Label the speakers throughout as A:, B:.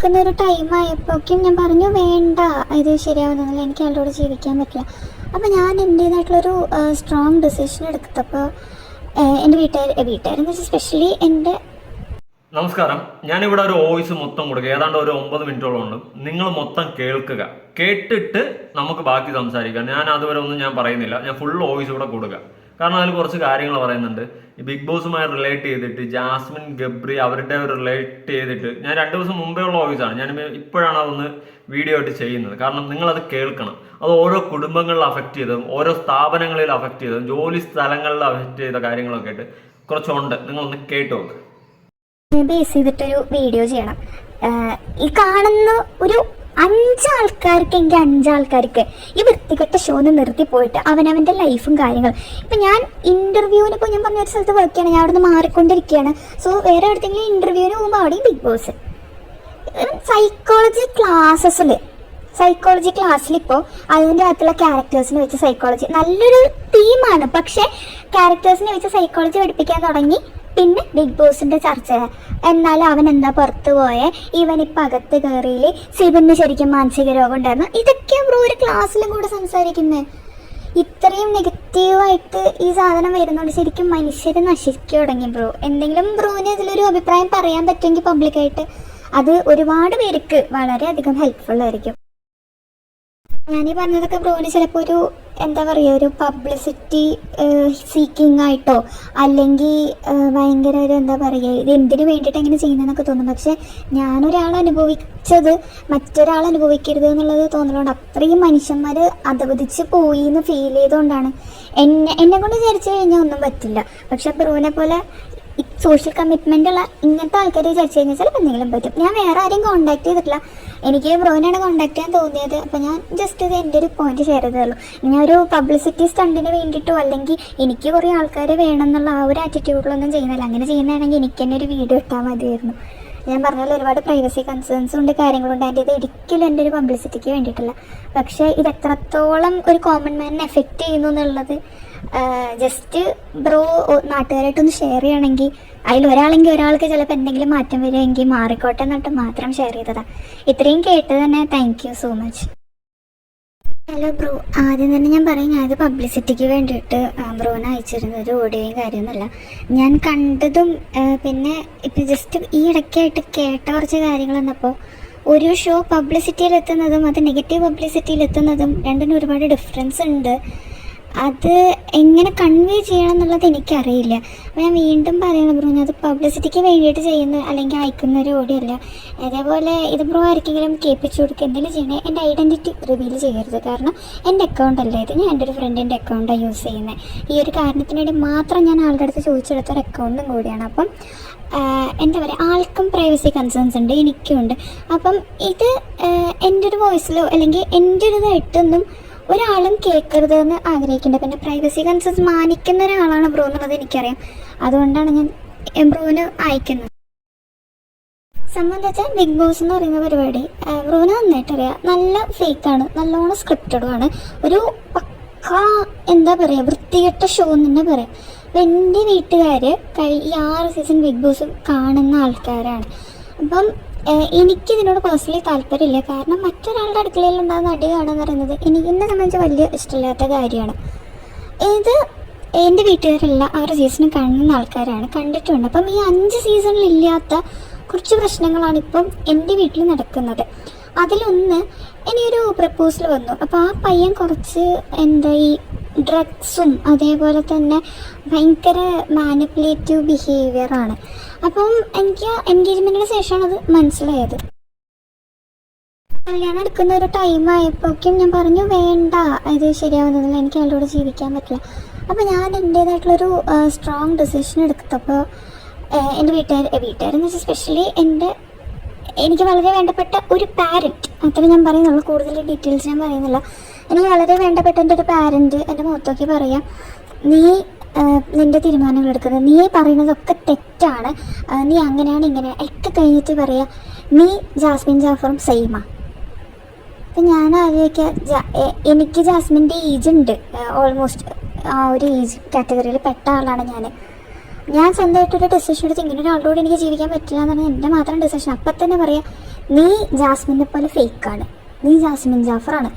A: എടുക്കുന്ന ഒരു ടൈം ഞാൻ പറഞ്ഞു വേണ്ട ഇത് ശരിയാവുന്നില്ല എനിക്ക് അയാളോട് ജീവിക്കാൻ പറ്റില്ല. അപ്പോൾ ഞാൻ എന്റേതായിട്ടുള്ളൊരു സ്ട്രോങ് ഡിസിഷൻ എടുത്തപ്പോൾ എന്റെ വീട്ടുകാർ വീട്ടുകാരെന്ന് വെച്ചാൽ സ്പെഷ്യലി എന്റെ
B: നമസ്കാരം. ഞാനിവിടെ ഒരു വോയിസ് മൊത്തം കൊടുക്കുക. ഏതാണ്ട് ഒരു ഒമ്പത് മിനിറ്റോളം ഉണ്ട്. നിങ്ങൾ മൊത്തം കേൾക്കുക. കേട്ടിട്ട് നമുക്ക് ബാക്കി സംസാരിക്കാം. ഞാൻ അതുവരെ ഒന്നും ഞാൻ പറയുന്നില്ല. ഞാൻ ഫുൾ വോയിസ് ഇവിടെ കൊടുക്കുക. കാരണം അതിൽ കുറച്ച് കാര്യങ്ങൾ പറയുന്നുണ്ട്. ഈ ബിഗ് ബോസുമായി റിലേറ്റ് ചെയ്തിട്ട് ജാസ്മിൻ ഗബ്രി അവരുടെ റിലേറ്റ് ചെയ്തിട്ട് ഞാൻ രണ്ട് ദിവസം മുമ്പേ ഉള്ള ഓഫീസാണ് ഞാൻ ഇപ്പോഴാണ് അതൊന്ന് വീഡിയോ ആയിട്ട് ചെയ്യുന്നത്. കാരണം നിങ്ങളത് കേൾക്കണം. അത് ഓരോ കുടുംബങ്ങളിൽ അഫക്റ്റ് ചെയ്തതും ഓരോ സ്ഥാപനങ്ങളിൽ അഫക്റ്റ് ചെയ്തതും ജോലി സ്ഥലങ്ങളിൽ അഫക്റ്റ് ചെയ്ത കാര്യങ്ങളൊക്കെ ആയിട്ട് കുറച്ചുണ്ട്. നിങ്ങളൊന്ന് കേട്ട് നോക്ക്.
A: ബേസ് ചെയ്തിട്ടൊരു വീഡിയോ ചെയ്യണം. ഈ കാണുന്ന ഒരു അഞ്ചാൾക്കാർക്കെങ്കിൽ അഞ്ചാൾക്കാർക്ക് ഈ വൃത്തികെട്ട ഷോന്ന് നിർത്തി പോയിട്ട് അവനവന്റെ ലൈഫും കാര്യങ്ങളും. ഇപ്പം ഞാൻ ഇന്റർവ്യൂവിന് ഇപ്പോൾ ഞാൻ പറഞ്ഞ ഒരു സ്ഥലത്ത് വർക്ക് ചെയ്യണം. ഞാൻ അവിടുന്ന് മാറിക്കൊണ്ടിരിക്കുകയാണ്. സോ വേറെ അടുത്തെങ്കിലും ഇന്റർവ്യൂവിന് പോകുമ്പോൾ അവിടെയും ബിഗ് ബോസ് സൈക്കോളജി ക്ലാസ്സസിൽ സൈക്കോളജി ക്ലാസ്സിൽ ഇപ്പോൾ അതിന്റെ അകത്തുള്ള ക്യാരക്ടേഴ്സിനെ വെച്ച് സൈക്കോളജി നല്ലൊരു തീമാണ് പക്ഷേ ക്യാരക്ടേഴ്സിനെ വെച്ച് സൈക്കോളജി പഠിപ്പിക്കാൻ തുടങ്ങി പിന്നെ ബിഗ് ബോസിന്റെ ചർച്ച. എന്നാൽ അവൻ എന്താ പുറത്തു പോയെ? ഇവൻ ഇപ്പം അകത്ത് കയറിയിൽ സിബിന് ശരിക്കും മാനസിക രോഗം ഉണ്ടായിരുന്നു ഇതൊക്കെയാ ബ്രോ ഒരു ക്ലാസ്സിലും കൂടെ സംസാരിക്കുന്നത് ഇത്രയും നെഗറ്റീവായിട്ട് ഈ സാധനം വരുന്നോണ്ട് ശരിക്കും മനുഷ്യർ നശിച്ചു തുടങ്ങി ബ്രോ. എന്തെങ്കിലും ബ്രോവിന് ഇതിലൊരു അഭിപ്രായം പറയാൻ പറ്റുമെങ്കിൽ പബ്ലിക്കായിട്ട് അത് ഒരുപാട് പേർക്ക് വളരെയധികം ഹെൽപ്ഫുൾ ആയിരിക്കും. ഞാനീ പറഞ്ഞതൊക്കെ ബ്രോന് ചിലപ്പോൾ ഒരു എന്താ പറയുക ഒരു പബ്ലിസിറ്റി സീക്കിംഗ് ആയിട്ടോ അല്ലെങ്കിൽ ഭയങ്കര ഒരു എന്താ പറയുക ഇത് എന്തിനു വേണ്ടിയിട്ട് എങ്ങനെ ചെയ്യുന്നതെന്നൊക്കെ തോന്നും. പക്ഷെ ഞാനൊരാൾ അനുഭവിച്ചത് മറ്റൊരാൾ അനുഭവിക്കരുത് എന്നുള്ളത് തോന്നലുണ്ട്. അത്രയും മനുഷ്യന്മാർ അധപതിച്ച് പോയി എന്ന് ഫീൽ ചെയ്തുകൊണ്ടാണ് എന്നെ എന്നെ കൊണ്ട് വിചാരിച്ചു കഴിഞ്ഞാൽ ഒന്നും പറ്റില്ല. പക്ഷെ ബ്രോനെ പോലെ സോഷ്യൽ കമ്മിറ്റ്മെന്റ് ഉള്ള ഇങ്ങനത്തെ ആൾക്കാർ വിചാരിച്ചു കഴിഞ്ഞാൽ ചിലപ്പോൾ എന്തെങ്കിലും പറ്റും. ഞാൻ വേറെ ആരെയും കോൺടാക്ട് ചെയ്തിട്ടില്ല. എനിക്ക് ബ്രോനാണ് കോൺടാക്ട് ചെയ്യാൻ തോന്നിയത്. അപ്പോൾ ഞാൻ ജസ്റ്റ് ഇത് എന്റെ ഒരു പോയിന്റ് ഷെയർ ചെയ്തതുള്ളൂ ഞാൻ ഒരു പബ്ലിസിറ്റി സ്റ്റണ്ടിന് വേണ്ടിയിട്ടോ അല്ലെങ്കിൽ എനിക്ക് കുറേ ആൾക്കാർ വേണം എന്നുള്ള ആ ഒരു ആറ്റിറ്റ്യൂഡിലൊന്നും ചെയ്യുന്നില്ല. അങ്ങനെ ചെയ്യുന്നതാണെങ്കിൽ എനിക്ക് തന്നെ ഒരു വീഡിയോ ഇട്ടാൽ മതിയായിരുന്നു. ഞാൻ പറഞ്ഞാൽ ഒരുപാട് പ്രൈവസി കൺസേൺസ് ഉണ്ട് കാര്യങ്ങളുണ്ട്. അതിന്റെ ഇത് ഒരിക്കലും എന്റെ ഒരു പബ്ലിസിറ്റിക്ക് വേണ്ടിയിട്ടില്ല. പക്ഷേ ഇത് എത്രത്തോളം ഒരു കോമൺ മാനിനെ എഫക്റ്റ് ചെയ്യുന്നു എന്നുള്ളത് ജസ്റ്റ് ബ്രോ നാട്ടുകാരായിട്ടൊന്ന് ഷെയർ ചെയ്യണമെങ്കിൽ അതിൽ ഒരാളെങ്കിൽ ഒരാൾക്ക് ചിലപ്പോൾ എന്തെങ്കിലും മാറ്റം വരികയെങ്കിൽ മാറിക്കോട്ടെ എന്നിട്ട് മാത്രം ഷെയർ ചെയ്തതാ. ഇത്രയും കേട്ടത് തന്നെ thank you so much hello bro ആദ്യം തന്നെ ഞാൻ പറയും ഞാനത് പബ്ലിസിറ്റിക്ക് വേണ്ടിയിട്ട് ബ്രോന് അയച്ചിരുന്ന ഒരു ഓഡിയോയും കാര്യമൊന്നുമല്ല ഞാൻ കണ്ടതും പിന്നെ ഇപ്പം ജസ്റ്റ് ഈ ഇടയ്ക്കായിട്ട് കേട്ട കുറച്ച് കാര്യങ്ങൾ വന്നപ്പോൾ ഒരു ഷോ പബ്ലിസിറ്റിയിൽ എത്തുന്നതും അത് നെഗറ്റീവ് പബ്ലിസിറ്റിയിൽ എത്തുന്നതും രണ്ടിനും ഒരുപാട് ഡിഫറൻസ് ഉണ്ട്. അത് എങ്ങനെ കൺവേ ചെയ്യണം എന്നുള്ളത് എനിക്കറിയില്ല. അപ്പോൾ ഞാൻ വീണ്ടും പറയണം ബ്രോ അത് പബ്ലിസിറ്റിക്ക് വേണ്ടിയിട്ട് ചെയ്യുന്ന അല്ലെങ്കിൽ അയക്കുന്ന ഒരു ഓഡിയോ അല്ല അതേപോലെ ഇത് ബ്രോ ആർക്കെങ്കിലും കേൾപ്പിച്ചു കൊടുക്കുക എന്തെങ്കിലും ചെയ്യണേ എന്റെ ഐഡന്റിറ്റി റിവീൽ ചെയ്യരുത്. കാരണം എന്റെ അക്കൗണ്ട് അല്ല ഇത്. ഞാൻ എന്റെ ഒരു ഫ്രണ്ടിന്റെ അക്കൗണ്ടാണ് യൂസ് ചെയ്യുന്നത് ഈ ഒരു കാരണത്തിന് വേണ്ടി മാത്രം ഞാൻ ആളുടെ അടുത്ത് ചോദിച്ചെടുത്ത ഒരു അക്കൗണ്ടും കൂടിയാണ്. അപ്പം എന്താ പറയുക ആൾക്കും പ്രൈവസി കൺസേൺസ് ഉണ്ട് എനിക്കും ഉണ്ട്. അപ്പം ഇത് എന്റെ ഒരു വോയിസിലോ അല്ലെങ്കിൽ എന്റെ ഒരു ഇതായിട്ടൊന്നും ഒരാളും കേൾക്കരുത് എന്ന് ആഗ്രഹിക്കുന്നുണ്ട്. പിന്നെ പ്രൈവസി കൺസേൺസ് മാനിക്കുന്ന ഒരാളാണ് ബ്രോ എന്നുള്ളത് എനിക്കറിയാം. അതുകൊണ്ടാണ് ഞാൻ ബ്രോന് അയക്കുന്നത്. സംബന്ധിച്ച ബിഗ് ബോസ് എന്ന് പറയുന്ന പരിപാടി ബ്രോന് നന്നായിട്ട് അറിയാം. നല്ല ഫേക്കാണ് നല്ലോണം സ്ക്രിപ്റ്റഡുമാണ് ഒരു പക്കാ എന്താ പറയുക വൃത്തികെട്ട ഷോ എന്ന് തന്നെ പറയാം. അപ്പം എന്റെ വീട്ടുകാർ ഈ ആറ് സീസൺ ബിഗ് ബോസ് കാണുന്ന ആൾക്കാരാണ്. അപ്പം എനിക്കിതിനോട് പേഴ്സണലി താല്പര്യമില്ല. കാരണം മറ്റൊരാളുടെ അടുക്കളയിൽ ഉണ്ടാകുന്ന അടി കാണുക പറയുന്നത് എനിക്ക് എന്നെ സംബന്ധിച്ച് വലിയ ഇഷ്ടമില്ലാത്ത കാര്യമാണ്. ഇത് എന്റെ വീട്ടുകാരെല്ലാം അവരുടെ സീസൺ കാണുന്ന ആൾക്കാരാണ് കണ്ടിട്ടുണ്ട്. അപ്പം ഈ അഞ്ച് സീസണിൽ ഇല്ലാത്ത കുറച്ച് പ്രശ്നങ്ങളാണ് ഇപ്പം എന്റെ വീട്ടിൽ നടക്കുന്നത്. അതിലൊന്ന് എനിക്കൊരു പ്രപ്പോസൽ വന്നു. അപ്പോൾ ആ പയ്യൻ കുറച്ച് എന്താ ഈ ഡ്രഗ്സും അതേപോലെ തന്നെ ഭയങ്കര മാനിപ്പുലേറ്റീവ് ബിഹേവിയറാണ് അപ്പം എനിക്ക് എൻഗേജ്മെന്റിന് ശേഷമാണ് അത് മനസ്സിലായത്. കല്യാണം എടുക്കുന്ന ഒരു ടൈം ആയപ്പോഴേക്കും ഞാൻ പറഞ്ഞു വേണ്ട ഇത് ശരിയാവുന്നില്ല എനിക്ക് അയാളുടെ കൂടെ ജീവിക്കാൻ പറ്റില്ല. അപ്പോൾ ഞാൻ എന്റേതായിട്ടുള്ളൊരു സ്ട്രോങ് ഡിസിഷൻ എടുത്തപ്പോൾ എന്റെ വീട്ടുകാർ വീട്ടുകാരെന്ന് വെച്ചാൽ സ്പെഷ്യലി എന്റെ എനിക്ക് വളരെ വേണ്ടപ്പെട്ട ഒരു പാരന്റ് അത്ര ഞാൻ പറയുന്നുള്ളൂ. കൂടുതൽ ഡീറ്റെയിൽസ് ഞാൻ പറയുന്നില്ല. എനിക്ക് വളരെ വേണ്ടപ്പെട്ട എന്റെ ഒരു പാരന്റ് എന്റെ മുഖത്തോക്കി പറയാം നീ നിന്റെ തീരുമാനങ്ങൾ എടുക്കുന്നത് നീ പറയുന്നതൊക്കെ തെറ്റാണ്. നീ അങ്ങനെയാണ് ഇങ്ങനെ ഒക്കെ കഴിഞ്ഞിട്ട് പറയുക നീ ജാസ്മിൻ ജാഫറും സെയിമാ അപ്പം ഞാൻ ആലോചിക്കുക എനിക്ക് ജാസ്മിന്റെ ഏജ് ഉണ്ട്. ഓൾമോസ്റ്റ് ആ ഒരു ഏജ് കാറ്റഗറിയിൽ പെട്ട ആളാണ് ഞാൻ. ഞാൻ സ്വന്തമായിട്ടൊരു ഡെസിഷൻ എടുത്ത് ഇങ്ങനെ ഒരാളോട് എനിക്ക് ജീവിക്കാൻ പറ്റില്ല എന്നാണ് എന്റെ മാത്രം ഡെസിഷൻ അപ്പം തന്നെ പറയാം നീ ജാസ്മിനെ പോലെ ഫേക്കാണ് നീ ജാസ്മിൻ ജാഫറാണ്.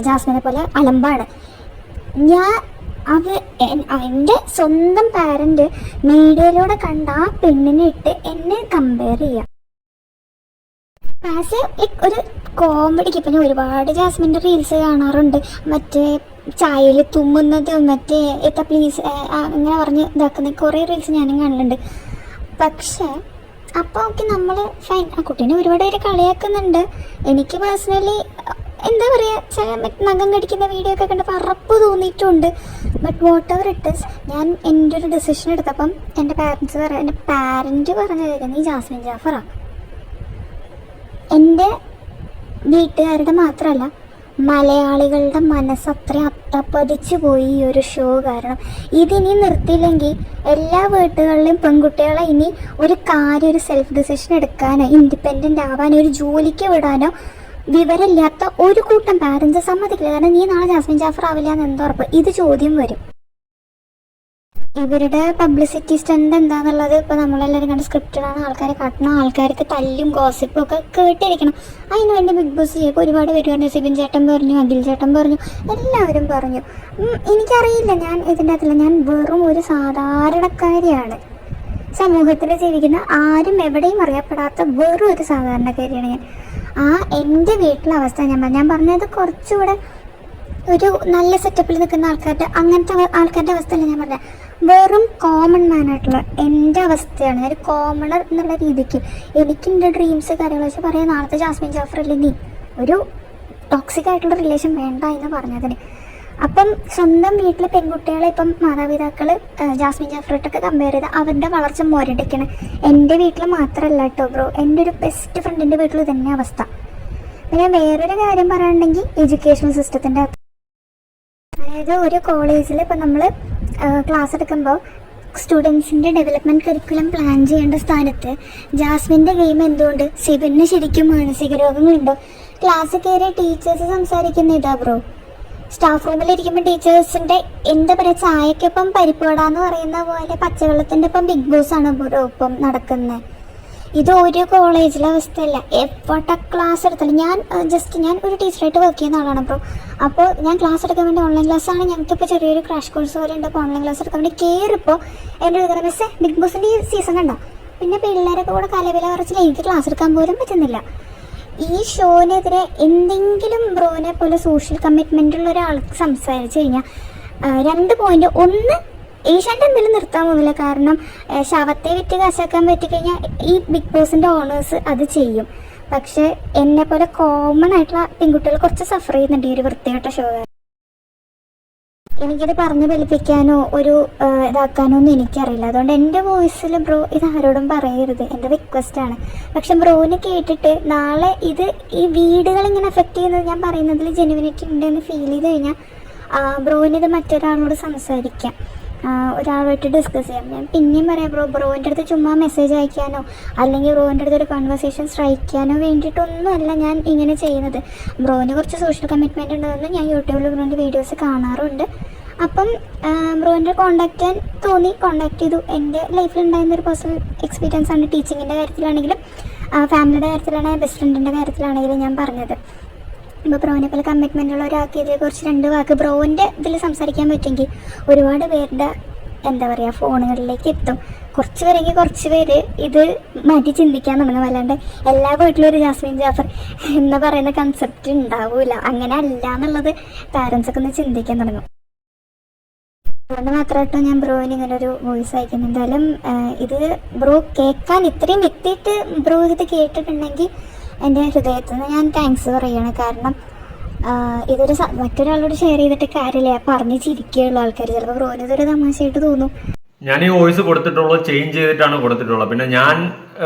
A: ജാസ്മിനെ പോലെ അലമ്പാണ്. ഞാൻ അവ എൻ- എന്റെ സ്വന്തം പാരന്റ് മീഡിയയിലൂടെ കണ്ട ആ പെണ്ണിനെ ഇട്ട് എന്നെ കമ്പയർ ചെയ്യാം. ആസ് എ ഒരു കോമഡിക്ക് ഇപ്പം ഞാൻ ഒരുപാട് ജാസ്മിന്റെ റീൽസ് കാണാറുണ്ട്. മറ്റേ ചായയിൽ തുമ്മുന്നതും മറ്റേ എത്ത പ്ലീസ് അങ്ങനെ പറഞ്ഞ് ഇതാക്കുന്ന കുറേ റീൽസ് ഞാനും കാണലുണ്ട്. പക്ഷേ അപ്പോൾ ഒക്കെ നമ്മൾ ഫൈൻ ആ കുട്ടീനെ ഒരുപാട് പേര് കളിയാക്കുന്നുണ്ട്. എനിക്ക് പേഴ്സണലി എന്താ പറയുക ചില നഖം കടിക്കുന്ന വീഡിയോ ഒക്കെ കണ്ടപ്പോൾ അറപ്പ് തോന്നിയിട്ടുണ്ട്. ബട്ട് വാട്ട് എവർ ഇട്ട് ഞാൻ എന്റെ ഒരു ഡെസിഷൻ എടുത്തപ്പം എന്റെ പാരൻസ് പറയാം എന്റെ പാരന്റ് പറഞ്ഞു കാര്യം നീ ജാസ്മിൻ ജാഫറാണ് എന്റെ വീട്ടുകാരുടെ മാത്രമല്ല മലയാളികളുടെ മനസ്സ് അത്തപ്പതിച്ച് അത്തപ്പതിച്ചു പോയി ഈ ഒരു ഷോ കാരണം. ഇതിനി നിർത്തിയില്ലെങ്കിൽ എല്ലാ വീട്ടുകളിലും പെൺകുട്ടികളെ ഇനി ഒരു കാര്യം ഒരു സെൽഫ് ഡിസിഷൻ എടുക്കാനോ ഇൻഡിപെൻഡന്റ് ആവാനോ ഒരു ജോലിക്ക് വിടാനോ വിവരമില്ലാത്ത ഒരു കൂട്ടം പാരൻസ് സമ്മതിക്കില്ല. കാരണം നീ നാളെ ജാസ്മിൻ ജാഫർ ആവില്ല എന്ന് എന്തോറപ്പ് ഇത് ചോദ്യം വരും. ഇവരുടെ പബ്ലിസിറ്റി സ്റ്റണ്ട് എന്താന്നുള്ളത് ഇപ്പൊ നമ്മളെല്ലാവരും കണ്ട് സ്ക്രിപ്റ്റഡ് ആണ്. ആൾക്കാരെ കാട്ടണം ആൾക്കാർക്ക് തല്ലും ഗോസിപ്പും ഒക്കെ കേട്ടിരിക്കണം. അതിന് വേണ്ടി ബിഗ് ബോസ് ചെയ്യുമ്പോൾ ഒരുപാട് പേര് പറഞ്ഞു. സിബിൻ ചേട്ടൻ പറഞ്ഞു അഖിൽ ചേട്ടൻ പറഞ്ഞു. എല്ലാവരും പറഞ്ഞു. എനിക്കറിയില്ല. ഞാൻ ഇതിന്റെ അകത്തില്ല. ഞാൻ വെറും ഒരു സാധാരണക്കാരിയാണ്. സമൂഹത്തിൽ ജീവിക്കുന്ന ആരും എവിടെയും അറിയപ്പെടാത്ത വെറും ഒരു സാധാരണക്കാരിയാണ് ഞാൻ. ആ എന്റെ വീട്ടിലെ അവസ്ഥ ഞാൻ പറഞ്ഞു ഞാൻ പറഞ്ഞത് കുറച്ചുകൂടെ ഒരു നല്ല സെറ്റപ്പിൽ നിൽക്കുന്ന ആൾക്കാരുടെ അങ്ങനത്തെ ആൾക്കാരുടെ അവസ്ഥയല്ല ഞാൻ പറഞ്ഞത് വെറും കോമൺ മാൻ ആയിട്ടുള്ള എന്റെ അവസ്ഥയാണ്. ഒരു കോമണർ എന്നുള്ള രീതിക്ക് എനിക്ക് എന്റെ ഡ്രീംസ് കാര്യങ്ങൾ വെച്ച് പറയാം. നാളത്തെ ജാസ്മിൻ ജാഫർ അല്ലേ നീ? ഒരു ടോക്സിക് ആയിട്ടുള്ള റിലേഷൻ വേണ്ട എന്ന് പറഞ്ഞതിന്. അപ്പം സ്വന്തം വീട്ടിലെ പെൺകുട്ടികളെ ഇപ്പം മാതാപിതാക്കൾ ജാസ്മിൻ ജാഫ്രോട്ടൊക്കെ കമ്പയർ ചെയ്ത് അവരുടെ വളർച്ച മുരടിക്കണം. എന്റെ വീട്ടിൽ മാത്രമല്ല കേട്ടോ ബ്രോ എന്റെ ഒരു ബെസ്റ്റ് ഫ്രണ്ടിന്റെ വീട്ടിൽ തന്നെ അവസ്ഥ. പിന്നെ വേറൊരു കാര്യം പറയുകയാണെങ്കിൽ എഡ്യൂക്കേഷൻ സിസ്റ്റത്തിന്റെ അതായത് ഒരു കോളേജിൽ ഇപ്പം നമ്മൾ ക്ലാസ് എടുക്കുമ്പോൾ സ്റ്റുഡൻസിന്റെ ഡെവലപ്മെന്റ് കരിക്കുലം പ്ലാൻ ചെയ്യേണ്ട സ്ഥാനത്ത് ജാസ്മിന്റെ ഗെയിം എന്തുകൊണ്ട്? സിബിന് ശരിക്കും മാനസിക രോഗങ്ങളുണ്ടോ? ക്ലാസ് കയറി ടീച്ചേഴ്സ് സംസാരിക്കുന്ന ഇതാ ബ്രോ സ്റ്റാഫ് റൂമിൽ ഇരിക്കുമ്പോൾ ടീച്ചേഴ്സിന്റെ എന്താ പറയുക ചായക്കൊപ്പം പരിപ്പുവടാന്ന് പറയുന്ന പോലെ പച്ചവെള്ളത്തിന്റെ ഒപ്പം ബിഗ് ബോസ് ആണ് ഇപ്പം നടക്കുന്നത് ഇത് ഒരു കോളേജിലെ അവസ്ഥയല്ല. എപ്പോട്ട ക്ലാസ് എടുത്താലും ഞാൻ ജസ്റ്റ് ഞാൻ ഒരു ടീച്ചറായിട്ട് വർക്ക് ചെയ്യുന്ന ആളാണ് അപ്പോൾ അപ്പോൾ ഞാൻ ക്ലാസ് എടുക്കാൻ വേണ്ടി ഓൺലൈൻ ക്ലാസ് ആണ്. ഞങ്ങൾക്കിപ്പോൾ ചെറിയൊരു ക്രാഷ് കോഴ്സ് പോലെ ഉണ്ട്. അപ്പോൾ ഓൺലൈൻ ക്ലാസ് എടുക്കാൻ വേണ്ടി കയറിപ്പോൾ എന്റെ ഒരു മിസ്സേ ബിഗ് ബോസിന്റെ ഈ സീസൺ കണ്ടോ? പിന്നെ പിള്ളേരൊക്കെ കൂടെ കലവില കുറച്ചില്ല എനിക്ക് ക്ലാസ് എടുക്കാൻ പോലും പറ്റുന്നില്ല. ഈ ഷോനെതിരെ എന്തെങ്കിലും ബ്രോനെ പോലെ സോഷ്യൽ കമ്മിറ്റ്മെന്റ് ഉള്ള ഒരാൾക്ക് സംസാരിച്ചു കഴിഞ്ഞാൽ രണ്ട് പോയിന്റ് ഒന്ന് ഏഷ്യാന്റെ എന്തെങ്കിലും നിർത്താൻ പോകുന്നില്ല. കാരണം ശവത്തെ വിറ്റ് കാശാക്കാൻ പറ്റിക്കഴിഞ്ഞാൽ ഈ ബിഗ് ബോസിന്റെ ഓണേഴ്സ് അത് ചെയ്യും. പക്ഷെ എന്നെ പോലെ കോമൺ ആയിട്ടുള്ള പെൺകുട്ടികൾ കുറച്ച് സഫർ ചെയ്യുന്നുണ്ട് ഈ ഒരു വൃത്തികെട്ട ഷോ എനിക്കിത് പറഞ്ഞു ഫലിപ്പിക്കാനോ ഒരു ഇതാക്കാനോ ഒന്നും എനിക്കറിയില്ല. അതുകൊണ്ട് എന്റെ വോയിസിൽ ബ്രോ ഇത് ആരോടും പറയരുത്. എന്റെ റിക്വസ്റ്റ് ആണ്. പക്ഷെ ബ്രോന് കേട്ടിട്ട് നാളെ ഇത് ഈ വീടുകൾ ഇങ്ങനെ എഫക്റ്റ് ചെയ്യുന്നത് ഞാൻ പറയുന്നതിൽ ജെനുവിനിറ്റി ഉണ്ടെന്ന് ഫീൽ ചെയ്ത് കഴിഞ്ഞാൽ ബ്രോന് ഇത് മറ്റൊരാളോട് സംസാരിക്കാം. ആ, ഒരാളുമായിട്ട് ഡിസ്കസ് ചെയ്യാം. ഞാൻ പിന്നെയും പറയാം ബ്രോ ബ്രോന്റെ അടുത്ത് ചുമ്മാ മെസ്സേജ് അയക്കാനോ അല്ലെങ്കിൽ ബ്രോന്റെ അടുത്ത് ഒരു കോൺവെർസേഷൻ സ്ട്രൈക്കാനോ ചെയ്യാനോ വേണ്ടിയിട്ടൊന്നുമല്ല ഞാൻ ഇങ്ങനെ ചെയ്യുന്നത്. ബ്രോന് കുറച്ച് സോഷ്യൽ കമ്മിറ്റ്മെന്റ് ഉണ്ടെന്ന് ഞാൻ യൂട്യൂബിൽ ബ്രോന്റെ വീഡിയോസ് കാണാറുണ്ട്. അപ്പം ബ്രോന്റെ കോണ്ടാക്ട് ചെയ്യാൻ തോന്നി കോണ്ടാക്ട് ചെയ്തു. എന്റെ ലൈഫിൽ ഉണ്ടായിരുന്ന ഒരു പേഴ്സണൽ എക്സ്പീരിയൻസ് ആണ് ടീച്ചിങ്ങിന്റെ കാര്യത്തിലാണെങ്കിലും ഫാമിലിയുടെ കാര്യത്തിലാണെങ്കിലും ബെസ്റ്റ് ഫ്രണ്ടിന്റെ കാര്യത്തിലാണെങ്കിലും ഞാൻ പറഞ്ഞത്. ഇപ്പോൾ ബ്രോനെ പോലെ കമ്മിറ്റ്മെന്റ് ഉള്ള ഇതിനെക്കുറിച്ച് രണ്ട് വാക്ക് ബ്രോവിന്റെ ഇതിൽ സംസാരിക്കാൻ പറ്റുമെങ്കിൽ ഒരുപാട് പേരുടെ എന്താ പറയുക ഫോണുകളിലേക്ക് എത്തും. കുറച്ച് പേരെങ്കിൽ കുറച്ച് പേര് ഇത് മാറ്റി ചിന്തിക്കാൻ തുടങ്ങും. അല്ലാണ്ട് എല്ലാ വീട്ടിലും ഒരു ജാസ്മിൻ ജാഫർ എന്ന് പറയുന്ന കൺസെപ്റ്റ് ഉണ്ടാവൂല. അങ്ങനെ അല്ല എന്നുള്ളത് പാരൻസ് ഒക്കെ ഒന്ന് ചിന്തിക്കാൻ തുടങ്ങും. അതുകൊണ്ട് മാത്രമായിട്ടോ ഞാൻ ബ്രോയിന് ഇങ്ങനെ ഒരു വോയിസ് അയക്കുന്നത് എന്തായാലും ഇത് ബ്രോ കേൾക്കാൻ ഇത്രയും വ്യക്തിയിട്ട് ബ്രോ ഇത് കേട്ടിട്ടുണ്ടെങ്കിൽ എന്റെ ഹൃദയത്തിൽ നിന്ന് ഞാൻ താങ്ക്സ് പറയുകയാണ് കാരണം ഇതൊരു മറ്റൊരാളോട് ഷെയർ ചെയ്തിട്ട് കാര്യമില്ല. പറഞ്ഞ് ചിരിക്കുകയുള്ള ആൾക്കാർ ചിലപ്പോൾ ബ്രോന് ഇതൊരു തമാശയായിട്ട് തോന്നും.
B: ഞാൻ ഈ വോയിസ് കൊടുത്തിട്ടുള്ളത് ചേഞ്ച് ചെയ്തിട്ടാണ് കൊടുത്തിട്ടുള്ളത്. പിന്നെ ഞാൻ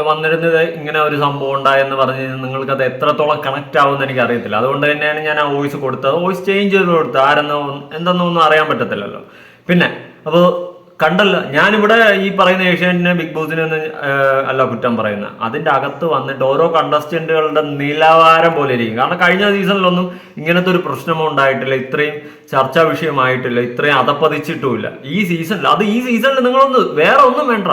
B: വന്നിരുന്നത് ഇങ്ങനെ ഒരു സംഭവം ഉണ്ടായെന്ന് പറഞ്ഞ് നിങ്ങൾക്ക് അത് എത്രത്തോളം കണക്ട് ആവുമെന്ന് എനിക്ക് അറിയത്തില്ല അതുകൊണ്ട് തന്നെയാണ് ഞാൻ ആ വോയിസ് കൊടുത്തത്. വോയിസ് ചേഞ്ച് ചെയ്ത് കൊടുത്തത്. ആരെന്നോ എന്തെന്നോ ഒന്നും അറിയാൻ പറ്റത്തില്ലല്ലോ. പിന്നെ അപ്പോൾ കണ്ടല്ലോ. ഞാനിവിടെ ഈ പറയുന്ന ഏഷ്യാനെറ്റിനെ ബിഗ് ബോസിനെ അല്ല കുറ്റം പറയുന്ന. അതിന്റെ അകത്ത് വന്നിട്ട് ഓരോ കണ്ടസ്റ്റന്റുകളുടെ നിലവാരം പോലെ ഇരിക്കും. കാരണം കഴിഞ്ഞ സീസണിലൊന്നും ഇങ്ങനത്തെ ഒരു പ്രശ്നമോ ഉണ്ടായിട്ടില്ല. ഇത്രയും ചർച്ചാ വിഷയമായിട്ടില്ല. ഇത്രയും അതപ്പതിച്ചിട്ടുമില്ല ഈ സീസണിൽ അത് ഈ സീസണിൽ നിങ്ങളൊന്ന് വേറെ ഒന്നും വേണ്ട.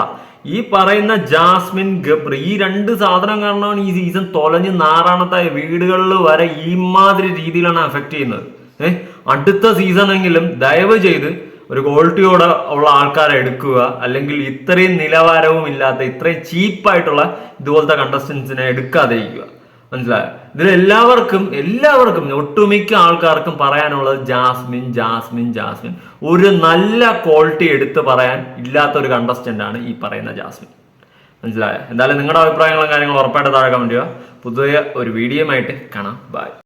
B: ഈ പറയുന്ന ജാസ്മിൻ ഗബ്രി ഈ രണ്ട് സാധനം കാരണമാണ് ഈ സീസൺ തൊലഞ്ഞ് നാറാണത്തായ വീടുകളിൽ വരെ ഈ മാതിരി രീതിയിലാണ് എഫക്ട് ചെയ്യുന്നത്. ഏഹ് അടുത്ത സീസണെങ്കിലും ദയവ് ചെയ്ത് ഒരു ക്വാളിറ്റിയോടെ ഉള്ള ആൾക്കാരെ എടുക്കുക അല്ലെങ്കിൽ ഇത്രയും നിലവാരവും ഇല്ലാത്ത ഇത്രയും ചീപ്പായിട്ടുള്ള ഇതുപോലത്തെ കണ്ടസ്റ്റൻസിനെ എടുക്കാതെ ഇരിക്കുക. മനസ്സിലായോ? ഇതിൽ എല്ലാവർക്കും എല്ലാവർക്കും ഒട്ടുമിക്ക ആൾക്കാർക്കും പറയാനുള്ളത് ജാസ്മിൻ ജാസ്മിൻ ജാസ്മിൻ. ഒരു നല്ല ക്വാളിറ്റി എടുത്ത് പറയാൻ ഇല്ലാത്ത ഒരു കണ്ടസ്റ്റന്റ് ആണ് ഈ പറയുന്ന ജാസ്മിൻ. മനസ്സിലായോ? എന്തായാലും നിങ്ങളുടെ അഭിപ്രായങ്ങളും കാര്യങ്ങളും ഉറപ്പായിട്ട് താഴെ കമന്റ് ചെയ്യുക. പുതിയ ഒരു വീഡിയോ ആയിട്ട് കാണാം. ബൈ